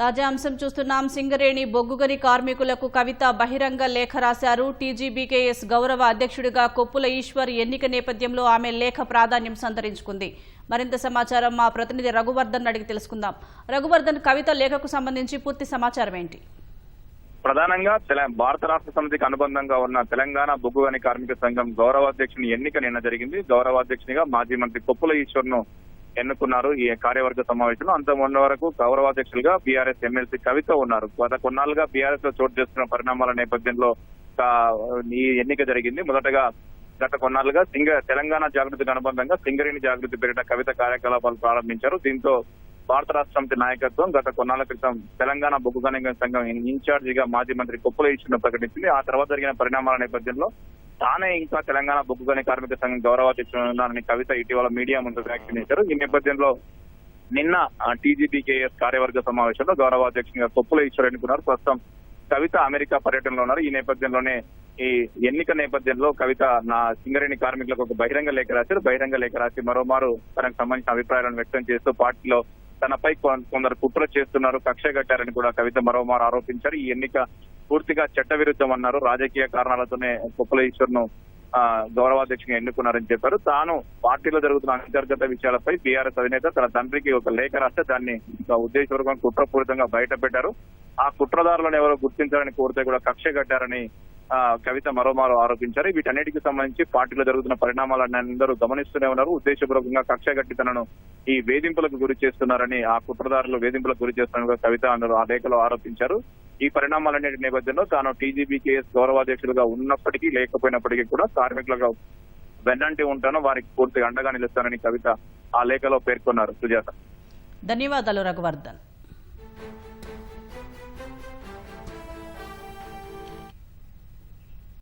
తాజా అంశం చూస్తున్నాం. సింగరేణి బొగ్గుగని కార్మికులకు కవిత బహిరంగ లేఖ రాశారు. టీజీబీకేఎస్ గౌరవ అధ్యక్షుడిగా కొప్పుల ఈశ్వర్ ఎన్నిక నేపథ్యంలో ఆమె లేఖ ప్రాధాన్యం సంతరించుకుంది. మరింత సమాచారం మా ప్రతినిధి రఘువర్ధన్ అడిగి తెలుసుకుందాం. రఘువర్ధన్ కవిత లేఖకు సంబంధించి పూర్తి సమాచారం ఏంటి? ప్రధానంగా భారత రాష్ట్ర సమితికి అనుబంధంగా ఉన్న తెలంగాణ బొగ్గుగని కార్మిక సంఘం గౌరవాధ్యక్షుని ఎన్నిక నిన్న జరిగింది. గౌరవాధ్యక్షునిగా మాజీ మంత్రి కొప్పుల ఈశ్వర్ను ఎన్నుకున్నారు ఈ కార్యవర్గ సమావేశంలో. అంత మొన్న వరకు గౌరవాధ్యక్షులుగా బీఆర్ఎస్ ఎమ్మెల్సీ కవిత ఉన్నారు. గత కొన్నాళ్ళుగా బీఆర్ఎస్లో చోటు చేస్తున్న పరిణామాల నేపథ్యంలో ఈ ఎన్నిక జరిగింది. మొదటగా గత కొన్నాళ్ళుగా సింగ తెలంగాణ జాగృతికి అనుబంధంగా సింగరేణి జాగృతి పేరిట కవిత కార్యకలాపాలు ప్రారంభించారు. దీంతో భారత రాష్ట్ర నాయకత్వం గత కొన్నాళ్ళ క్రితం తెలంగాణ బొగ్గు సంఘం ఇన్ఛార్జిగా మాజీ మంత్రి కొప్పుల ఈశ్వరును ప్రకటించింది. ఆ తర్వాత జరిగిన పరిణామాల నేపథ్యంలో తానే ఇంకా తెలంగాణ బొగ్గు గని కార్మిక సంఘం గౌరవాధ్యక్షుని కవిత ఇటీవల మీడియా ముందు వ్యాఖ్యానించారు ఈ నేపథ్యంలో నిన్న టీజీపీకేఎస్ కార్యవర్గ సమావేశంలో గౌరవాధ్యక్షునిగా కొప్పుల ఈశ్వర్ ఎన్నుకున్నారు ప్రస్తుతం కవిత అమెరికా పర్యటనలో ఉన్నారు. ఈ నేపథ్యంలోనే ఈ ఎన్నిక నేపథ్యంలో కవిత నా సింగరేణి కార్మికులకు ఒక బహిరంగ లేఖ రాశారు. బహిరంగ లేఖ రాసి మరోమారు తనకు సంబంధించిన అభిప్రాయాలను వ్యక్తం చేస్తూ పార్టీలో తనపై కొందరు కుట్ర చేస్తున్నారు. కక్ష కట్టారని కూడా కవిత మరోమారు ఆరోపించారు. ఈ ఎన్నిక పూర్తిగా చట్టవిరుద్ధం అన్నారు రాజకీయ కారణాలతోనే కుప్పల ఈశ్వర్ను గౌరవాధ్యక్షుగా ఎన్నుకున్నారని చెప్పారు. తాను పార్టీలో జరుగుతున్న అంతర్గత విషయాలపై బీఆర్ఎస్ అధినేత తన తండ్రికి ఒక లేఖ రాస్తే దాన్ని ఉద్దేశపూర్వకంగా కుట్రపూరితంగా బయట పెట్టారు ఆ కుట్రదారులను ఎవరో గుర్తించాలని కోరితే కూడా కక్ష కట్టారని ఆ, కవిత మరోమారు ఆరోపించారు. వీటన్నిటికి సంబంధించి పార్టీలో జరుగుతున్న పరిణామాలను అందరూ గమనిస్తూనే ఉన్నారు. ఉద్దేశపూర్వకంగా కక్ష కట్టి తనను ఈ వేధింపులకు గురి చేస్తున్నారని ఆ కుట్రదారులు వేధింపులకు గురి చేస్తున్నారని కవిత అందరూ ఆ లేఖలో ఆరోపించారు. ఈ పరిణామాలన్నిటి నేపథ్యంలో తాను టీజీబీకేఎస్ గౌరవాధ్యక్షులుగా ఉన్నప్పటికీ లేకపోయినప్పటికీ కూడా కార్మికులుగా వెన్నంటి ఉంటాను వారికి పూర్తిగా అండగా నిలుస్తానని కవిత ఆ లేఖలో పేర్కొన్నారు. సుజాత. ధన్యవాదాలు రఘువర్ధన్.